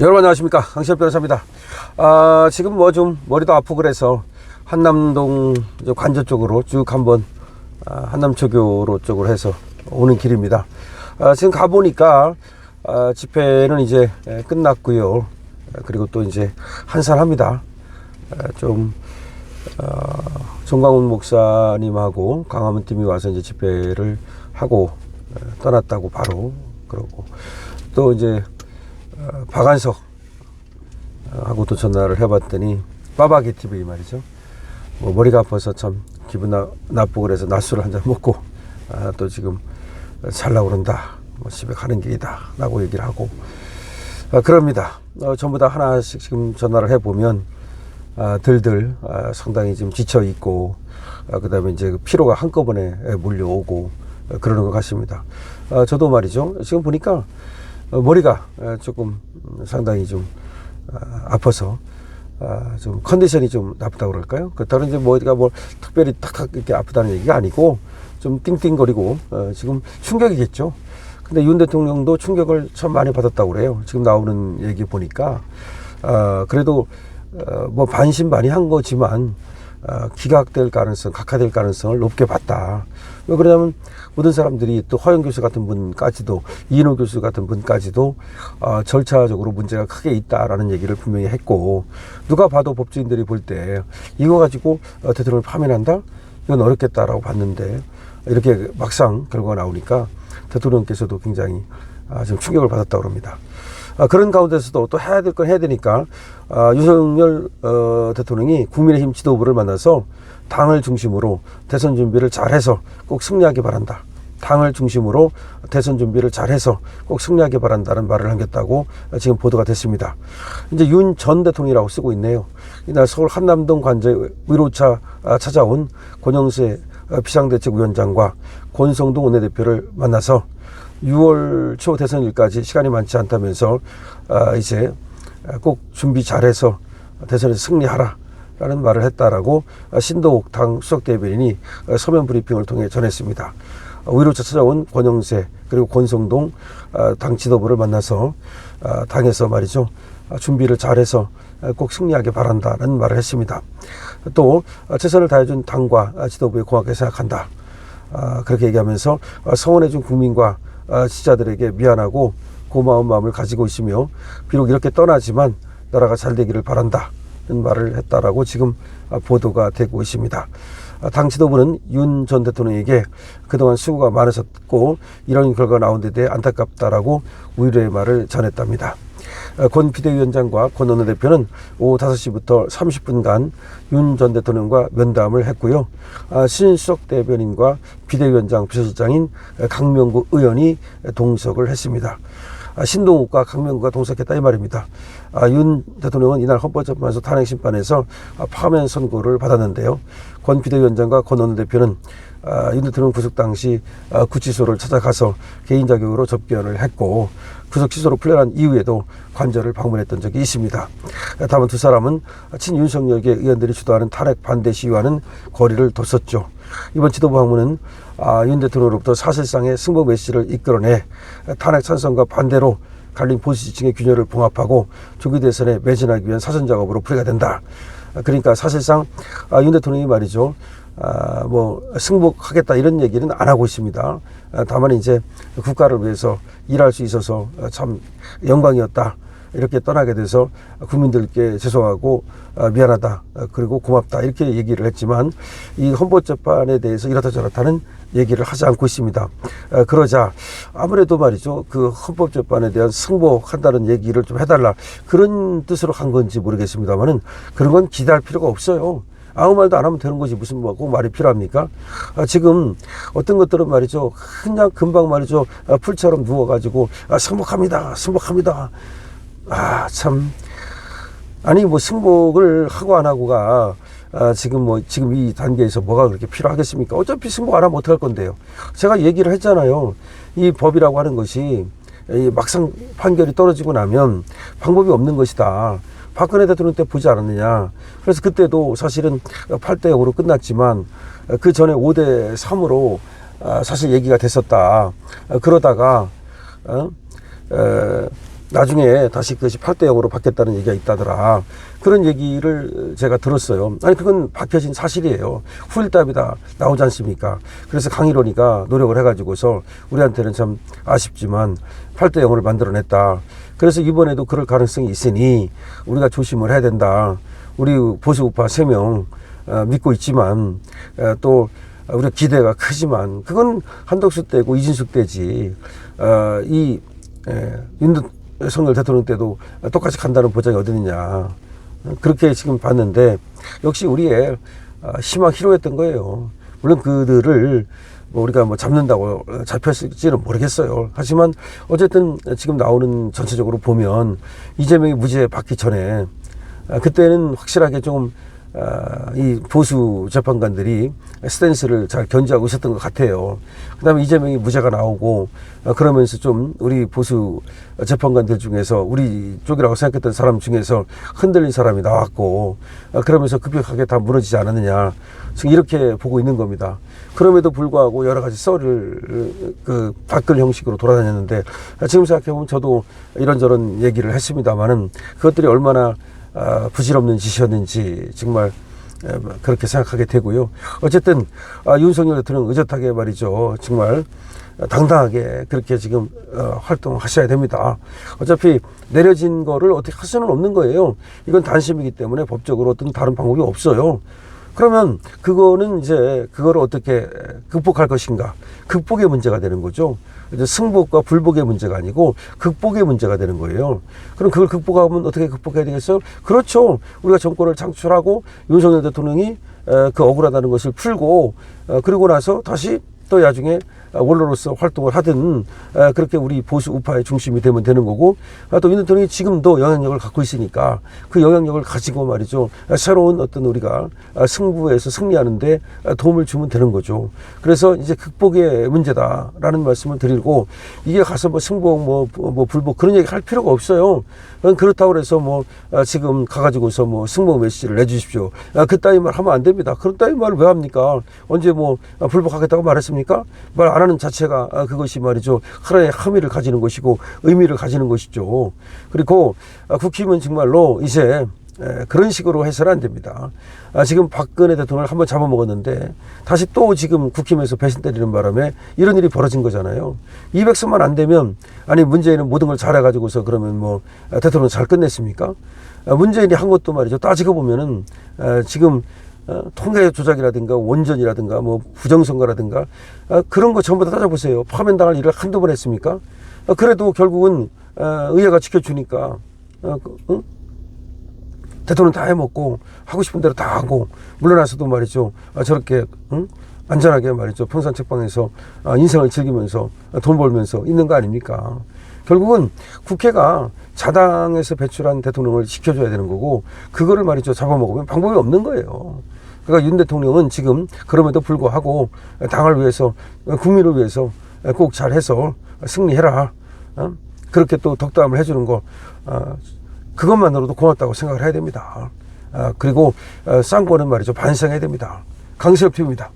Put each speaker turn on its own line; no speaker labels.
여러분 안녕하십니까? 강시엽 변호사입니다. 아, 지금 뭐 좀 머리도 아프고 그래서 한남동 저 관저 쪽으로 쭉 한번 아, 한남초교로 쪽으로 해서 오는 길입니다. 아, 지금 가보니까 아, 집회는 이제 에, 끝났고요. 아, 그리고 또 이제 한산합니다. 아, 좀 어, 송강훈 목사님하고 강화문 팀이 와서 이제 집회를 하고 에, 떠났다고 바로 그러고 또 이제 어, 박한석 어, 하고도 전화를 해봤더니 빠바기 TV 말이죠. 뭐 머리가 아파서 참 기분 나, 나쁘고 그래서 낮술을 한 잔 먹고 아, 또 지금 잘 나오는다. 뭐 집에 가는 길이다. 라고 얘기를 하고 아, 그럽니다. 어, 전부 다 하나씩 지금 전화를 해보면 아, 들들 아, 상당히 지금 지쳐 있고 아, 그다음에 이제 그 피로가 한꺼번에 몰려오고 어, 그러는 것 같습니다. 아, 저도 말이죠. 지금 보니까 어, 머리가 에, 조금 음, 상당히 좀 아, 아파서 아, 좀 컨디션이 좀 나쁘다고 그럴까요? 그렇다고 이제 뭐가 뭐 특별히 탁탁 이렇게 아프다는 얘기가 아니고 좀 띵띵거리고 어, 지금 충격이겠죠. 근데 윤 대통령도 충격을 참 많이 받았다고 그래요. 지금 나오는 얘기 보니까 아, 그래도 어, 뭐 반신반의한 거지만 어, 기각될 가능성, 각하될 가능성을 높게 봤다. 왜 그러냐면 모든 사람들이 또 허영 교수 같은 분까지도 이인호 교수 같은 분까지도 어, 절차적으로 문제가 크게 있다라는 얘기를 분명히 했고 누가 봐도 법조인들이 볼 때 이거 가지고 어, 대통령을 파면한다? 이건 어렵겠다라고 봤는데 이렇게 막상 결과가 나오니까 대통령께서도 굉장히 아, 좀 충격을 받았다고 합니다. 아, 그런 가운데서도 또 해야 될건 해야 되니까 아, 윤석열 어, 대통령이 국민의힘 지도부를 만나서 당을 중심으로 대선 준비를 잘해서 꼭 승리하기 바란다. 당을 중심으로 대선 준비를 잘해서 꼭 승리하기 바란다는 말을 남겼다고 지금 보도가 됐습니다. 이제 윤 전 대통령이라고 쓰고 있네요. 이날 서울 한남동 관저에 위로차 아, 찾아온 권영세 어, 비상대책위원장과 권성동 원내대표를 만나서 6월 초 대선일까지 시간이 많지 않다면서 아, 이제 꼭 준비 잘해서 대선에서 승리하라. 라는 말을 했다라고 신도욱 당 수석 대변인이 서면 브리핑을 통해 전했습니다. 위로차 찾아온 권영세 그리고 권성동 아, 당 지도부를 만나서 아, 당에서 말이죠 아, 준비를 잘해서 꼭 승리하게 바란다는 말을 했습니다. 또 최선을 다해준 당과 지도부에 고맙게 생각한다. 아, 그렇게 얘기하면서 성원해준 국민과 아, 지자들에게 미안하고 고마운 마음을 가지고 있으며 비록 이렇게 떠나지만 나라가 잘 되기를 바란다. 는 말을 했다라고 지금 아, 보도가 되고 있습니다. 아, 당 지도부는 윤 전 대통령에게 그동안 수고가 많으셨고 이런 결과가 나온 데 대해 안타깝다라고 위로의 말을 전했답니다. 아, 권 비대위원장과 권 원내대표는 오후 5시부터 30분간 윤 전 대통령과 면담을 했고요. 아, 신수석 대변인과 비대위원장 비서실장인 강명구 의원이 동석을 했습니다. 아, 신동욱과 강명구가 동석했다 이 말입니다. 아, 윤 대통령은 이날 헌법재판소 탄핵심판에서 아, 파면 선고를 받았는데요. 권 비대위원장과 권 원내대표는 아, 윤 대통령 구속 당시 아, 구치소를 찾아가서 개인 자격으로 접견을 했고 구속 취소로 풀려난 이후에도 관저를 방문했던 적이 있습니다. 아, 다만 두 사람은 친윤석열계 의원들이 주도하는 탄핵 반대 시위와는 거리를 뒀었죠. 이번 지도부 방문은 아, 윤 대통령으로부터 사실상의 승복 메시지를 이끌어내 탄핵 찬성과 반대로 갈린 보수 지층의 균열을 봉합하고 조기 대선에 매진하기 위한 사전 작업으로 풀이가 된다. 아, 그러니까 사실상 아, 윤 대통령이 말이죠. 아, 뭐 승복하겠다 이런 얘기는 안 하고 있습니다. 아, 다만 이제 국가를 위해서 일할 수 있어서 참 영광이었다. 이렇게 떠나게 돼서 국민들께 죄송하고 아, 미안하다 아, 그리고 고맙다 이렇게 얘기를 했지만 이 헌법재판에 대해서 이렇다 저렇다는 얘기를 하지 않고 있습니다. 아, 그러자 아무래도 말이죠 그 헌법재판에 대한 승복한다는 얘기를 좀 해달라 그런 뜻으로 한 건지 모르겠습니다만은 그런 건 기대할 필요가 없어요. 아무 말도 안 하면 되는 거지 무슨 뭐고 말이 필요합니까? 아, 지금 어떤 것들은 말이죠 그냥 금방 말이죠 아, 풀처럼 누워가지고 아, 승복합니다 승복합니다 아 참 아니 뭐 승복을 하고 안 하고가 아, 지금 뭐 지금 이 단계에서 뭐가 그렇게 필요하겠습니까? 어차피 승복 안 하면 어떡할 건데요? 제가 얘기를 했잖아요. 이 법이라고 하는 것이 이 막상 판결이 떨어지고 나면 방법이 없는 것이다. 박근혜 대통령 때 보지 않았느냐. 그래서 그때도 사실은 8대 0으로 끝났지만 그 전에 5대 3으로 아, 사실 얘기가 됐었다. 아, 그러다가 어? 에, 나중에 다시 그것이 8대 0으로 바뀌었다는 얘기가 있다더라. 그런 얘기를 제가 들었어요. 아니, 그건 밝혀진 사실이에요. 후일답이다 나오지 않습니까? 그래서 강일원이가 노력을 해가지고서 우리한테는 참 아쉽지만 8대 0을 만들어냈다. 그래서 이번에도 그럴 가능성이 있으니 우리가 조심을 해야 된다. 우리 보수 우파 3명 어, 믿고 있지만 어, 또 우리가 기대가 크지만 그건 한덕수 때고 이진숙 때지 어, 이 에, 윤 석열 대통령 때도 똑같이 간다는 보장이 어디 있느냐 그렇게 지금 봤는데 역시 우리의 어, 희망 희로했던 거예요. 물론 그들을 뭐 우리가 뭐 잡는다고 잡혔을지는 모르겠어요. 하지만 어쨌든 지금 나오는 전체적으로 보면 이재명이 무죄 받기 전에 아, 그때는 확실하게 좀, 아, 이 보수 재판관들이 스탠스를 잘 견지하고 있었던 것 같아요. 그 다음에 이재명이 무죄가 나오고, 아, 그러면서 좀 우리 보수 재판관들 중에서 우리 쪽이라고 생각했던 사람 중에서 흔들린 사람이 나왔고, 아, 그러면서 급격하게 다 무너지지 않았느냐. 지금 이렇게 보고 있는 겁니다. 그럼에도 불구하고 여러 가지 썰을 그 댓글 형식으로 돌아다녔는데, 아, 지금 생각해보면 저도 이런저런 얘기를 했습니다만은 그것들이 얼마나 아, 부질없는 짓이었는지 정말 그렇게 생각하게 되고요. 어쨌든 아, 윤석열 대통령 의젓하게 말이죠. 정말 당당하게 그렇게 지금 어, 활동하셔야 됩니다. 어차피 내려진 거를 어떻게 할 수는 없는 거예요. 이건 단심이기 때문에 법적으로 어떤 다른 방법이 없어요. 그러면 그거는 이제 그거를 어떻게 극복할 것인가 극복의 문제가 되는 거죠. 이제 승복과 불복의 문제가 아니고 극복의 문제가 되는 거예요. 그럼 그걸 극복하면 어떻게 극복해야 되겠어요? 그렇죠. 우리가 정권을 창출하고 윤석열 대통령이 에, 그 억울하다는 것을 풀고 어, 그리고 나서 다시 또 나중에 원로로서 활동을 하든 에, 그렇게 우리 보수 우파의 중심이 되면 되는 거고 아, 또윤 대통령이 지금도 영향력을 갖고 있으니까 그 영향력을 가지고 말이죠. 아, 새로운 어떤 우리가 아, 승부에서 승리하는데 아, 도움을 주면 되는 거죠. 그래서 이제 극복의 문제다라는 말씀을 드리고 이게 가서 뭐 승복 뭐, 뭐 불복 그런 얘기 할 필요가 없어요. 그건 그렇다고 해서 뭐 아, 지금 가가지고서 뭐 승복 메시지를 내주십시오. 아, 그따위 말 하면 안 됩니다. 그런 따위 말을 왜 합니까? 언제 뭐 아, 불복하겠다고 말했습니까? 말 안 자체가 아, 그것이 말이죠 하나의 함의를 가지는 것이고 의미를 가지는 것이죠 그리고 아, 국힘은 정말로 이제 에, 그런 식으로 해서는 안 됩니다. 아, 지금 박근혜 대통령을 한번 잡아먹었는데 다시 또 지금 국힘에서 배신 때리는 바람에 이런 일이 벌어진 거잖아요. 200석만 안 되면 아니 문재인은 모든 걸 잘해가지고서 그러면 뭐 아, 대통령 잘 끝냈습니까? 아, 문재인이 한 것도 말이죠. 따지고 보면은 아, 지금 어, 통계 조작이라든가 원전이라든가 뭐 부정선거라든가 아, 그런 거 전부 다 따져보세요. 파면당할 일을 한두 번 했습니까? 아, 그래도 결국은 아, 의회가 지켜주니까 어, 그, 응? 대통령 다 해먹고 하고 싶은 대로 다 하고 물러나서도 말이죠 아, 저렇게 응? 안전하게 말이죠 평산 책방에서 아, 인생을 즐기면서 아, 돈 벌면서 있는 거 아닙니까 결국은 국회가 자당에서 배출한 대통령을 지켜줘야 되는 거고 그거를 말이죠 잡아먹으면 방법이 없는 거예요 그러니까 윤 대통령은 지금 그럼에도 불구하고 당을 위해서 국민을 위해서 꼭 잘해서 승리해라 어? 그렇게 또 덕담을 해주는 거 어, 그것만으로도 고맙다고 생각을 해야 됩니다. 아, 그리고 어, 싼 거는 말이죠 반성해야 됩니다. 강세업 TV입니다.